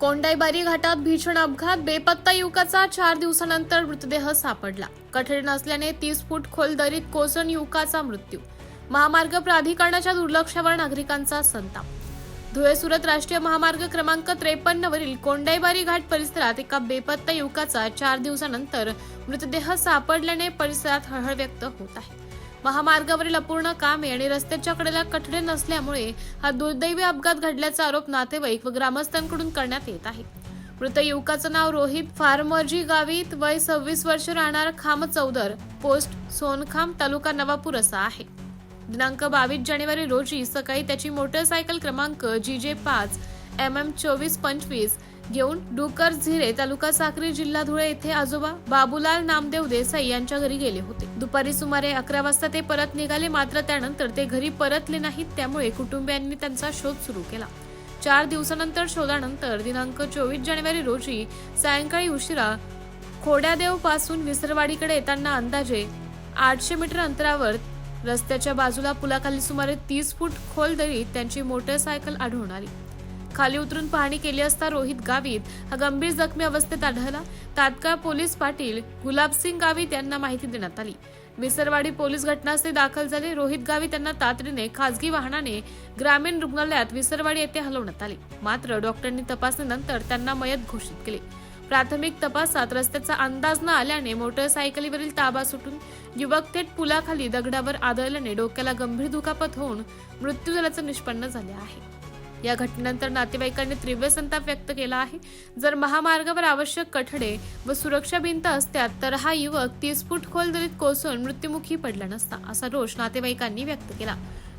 कोंडाईबारी घाटात भीषण अपघात बेपत्ता युवकाचा चार दिवसानंतर मृतदेह सापडला. कठीण नसल्याने तीस फूट खोल दरीत कोसळून युवकाचा मृत्यू. महामार्ग प्राधिकरणाच्या दुर्लक्षावर नागरिकांचा संताप. धुळे सुरत राष्ट्रीय महामार्ग क्रमांक त्रेपन्न वरील कोंडाईबारी घाट परिसरात एका बेपत्ता युवकाचा चार दिवसानंतर मृतदेह सापडल्याने परिसरात हळहळ व्यक्त होत आहे. महामार्गावरील अपूर्ण कामे आणि रस्त्याच्या कडेला कठडे नसल्यामुळे हा दुर्दैवी अपघात घडल्याचा आरोप नातेवाईक व ग्रामस्थांकडून करण्यात येत आहे. मृत युवकाचं नाव रोहित फार्मर्जी गावीत वय सव्वीस वर्ष राहणार खाम चौदर पोस्ट सोनखाम तालुका नवापूर असा आहे. दिनांक बावीस जानेवारी रोजी सकाळी त्याची मोटरसायकल क्रमांक जी जे पाच एम एम चोवीस पंचवीस घेऊन डुकर झिरे तालुका साक्री जिल्हा धुळे येथे आजोबा बाबूलाल नामदेव देसाई यांच्या घरी गेले होते. दुपारी सुमारे अकरा वाजता ते परत निघाले. मात्र त्यानंतर ते घरी परतले नाहीत. त्यामुळे कुटुंबियांनी त्यांचा शोध सुरू केला. चार दिवसानंतर शोधानंतर दिनांक चोवीस जानेवारी रोजी सायंकाळी उशिरा खोड्यादेवपासून विसरवाडीकडे येताना अंदाजे आठशे मीटर अंतरावर रस्त्याच्या बाजूला पुलाखाली सुमारे तीस फूट खोल दरीत त्यांची मोटरसायकल आढळून आली. खाली उतरून पाहणी केली असता रोहित गावित हा गंभीर जखमी अवस्थेत आढळला. तात्काळ पोलीस पाटील गुलाबसिंग गावित यांना माहिती देण्यात आली. विसरवाडी पोलीस घटनास्थळी दाखल झाले. रोहित गावित यांना तातडीने खासगी वाहनाने ग्रामीण रुग्णालयात विसरवाडी येथे हलवण्यात आले. मात्र डॉक्टरांनी तपासणीनंतर त्यांना मयत घोषित केले. प्राथमिक तपासात रस्त्याचा अंदाज न आल्याने मोटरसायकलीवरील ताबा सुटून युवक थेट पुलाखाली दगडावर आदळल्याने डोक्याला गंभीर दुखापत होऊन मृत्यू झाल्याचं निष्पन्न झाले आहे. या घटनेनंतर नातेवाईकांनी तीव्र संताप व्यक्त केला आहे. जर महामार्गावर आवश्यक कठडे व सुरक्षा भिंत असत्यात तर हा युवक तीस फूट खोल दरीत कोसळून मृत्युमुखी पडला नसता असा रोष नातेवाईकांनी व्यक्त केला.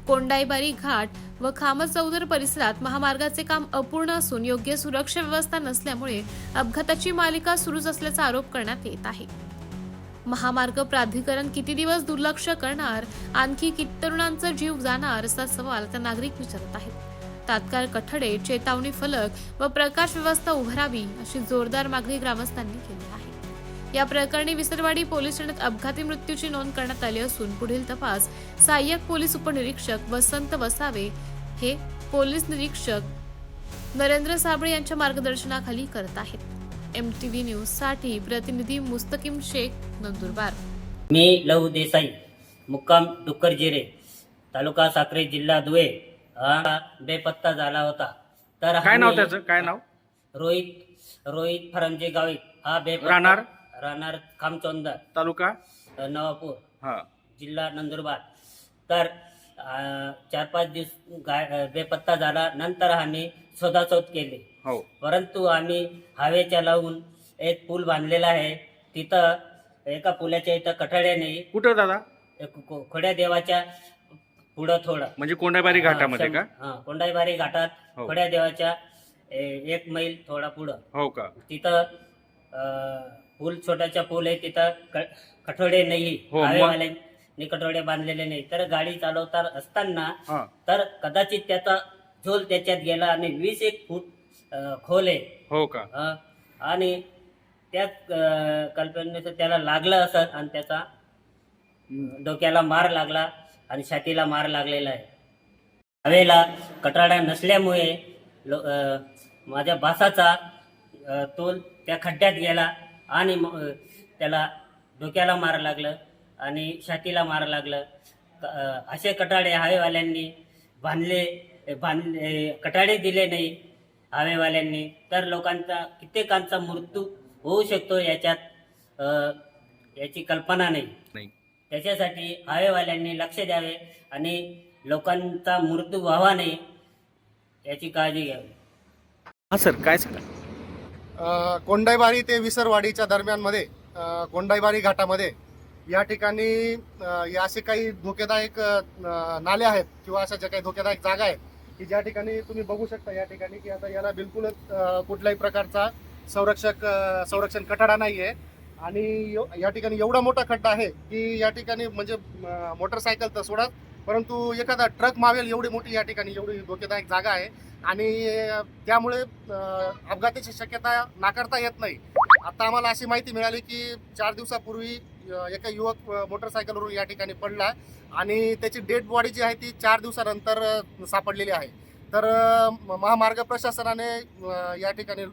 कोंडाईबारी घाट व खामचौदर परिसरात महामार्गाचे काम अपूर्ण असून योग्य सुरक्षा व्यवस्था नसल्यामुळे अपघाताची मालिका सुरूच असल्याचा आरोप करण्यात येत आहे. महामार्ग प्राधिकरण किती दिवस दुर्लक्ष करणार आणखी किती तरुणांचा जीव जाणार असा सवाल आता नागरिक विचारत आहेत. तात्काळ कठडे चेतावणी फलक व प्रकाश व्यवस्था उभारावी अशी जोरदार मागणी ग्रामस्थांनी केली आहे. या प्रकरणी विसरवाडी पोलीस ठाण्यात अपघाती मृत्यूची नोंद करण्यात आली असून पुढील तपास सहाय्यक पोलीस उपनिरीक्षक वसंत वसावे हे पोलीस निरीक्षक नरेंद्र साबळे यांच्या मार्गदर्शनाखाली करत आहेत. एम टी व्ही न्यूजसाठी प्रतिनिधी मुस्तकिम शेख नंदुरबार. मी लहू देसाई मुक्काम डुक्कर जिरे तालुका साक्री जिल्हा धुळे हा बेपत्ता झाला होता. तर काय नाव आम्ही- त्याचं? काय नाव? रोहित रोहित फरंजे गावी. हा बेपत्ता राहणार? राहणार खामचोंदर तालुका? अ, नवापूर. हा. जिल्हा नंदुरबार. तर चार पाच दिवस गा अ, बेपत्ता झाला. नंतर आम्ही शोधाशोध केली. हो. परंतु आम्ही हवेच्या लावून एक पूल बांधलेला आहे. तिथं एका पुलाच्या इथं कठड्याने कुठं दादा? एक खोड्या देवाच्या पुढं थोडं. म्हणजे कोंडाबारी घाटामध्ये का? हा कोंडाईबारी घाटात हो. खोड्या देवाच्या ए- एक मैल थोडा पुढं. हो का? तिथं अं, पूल छोट्याच्या पूल आहे तिथं क- कठोडे नाही हो, मग? हवेवाल्यांनी कठोडे बांधलेले नाही. तर गाडी चालवता असताना हा. तर कदाचित त्याचा झोल त्याच्यात गेला आणि वीस एक फूट अं, खोल आहे. हो का? अं, आणि त्याच अं, कल्पनेचं त्याला लागलं असत आणि त्याचा डोक्याला मार लागला. आणि छातीला मार लागलेला आहे. हवेला कटाडा नसल्यामुळे लो माझ्या बासाचा तोल त्या खड्ड्यात गेला आणि त्याला डोक्याला मार लागलं आणि छातीला मार लागलं. असे कटाडे हवेवाल्यांनी बांधले बांधले कटाडे दिले नाही हवेवाल्यांनी. तर लोकांचा कित्येकांचा मृत्यू होऊ शकतो याच्यात याची कल्पना नाही. त्याच्यासाठी हवेवाल्यांनी लक्ष द्यावे आणि लोकांचा मृत्यू व्हावा नाही याची काळजी घ्यावी. हा सर काय सांगा? कोंडाईबारी ते विसरवाडीच्या दरम्यानमध्ये कोंडाईबारी घाटामध्ये या ठिकाणी या असे काही धोकेदायक नाले आहेत किंवा अशा ज्या काही धोकेदायक जागा आहेत की ज्या ठिकाणी तुम्ही बघू शकता या ठिकाणी की आता याला बिलकुलच कुठल्याही प्रकारचा संरक्षक संरक्षण कठाडा नाही आहे आणि या ठिकाणी एवढा मोठा खड्डा आहे की या ठिकाणी म्हणजे मोटरसायकल तर सोडा परंतु एखादा ट्रक मावेल एवढी मोठी या ठिकाणी एवढी धोकेदायक जागा आहे. आणि त्यामुळे अपघाताची शक्यता नाकारता येत नाही. आता आम्हाला अशी माहिती मिळाली की चार दिवसापूर्वी एका युवक मोटरसायकलवरून या ठिकाणी पडला आणि त्याची डेड बॉडी जी आहे ती चार दिवसानंतर सापडलेली आहे. तर महामार्ग प्रशासनाने या ठिकाणी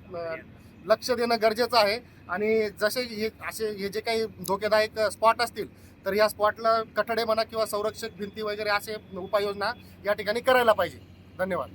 लक्ष देणं गरजेचं आहे. आणि जसे हे असे हे जे काही धोकेदायक स्पॉट असतील तर या स्पॉटला कठडे म्हणा किंवा संरक्षक भिंती वगैरे असे उपाययोजना या ठिकाणी करायला पाहिजे. धन्यवाद.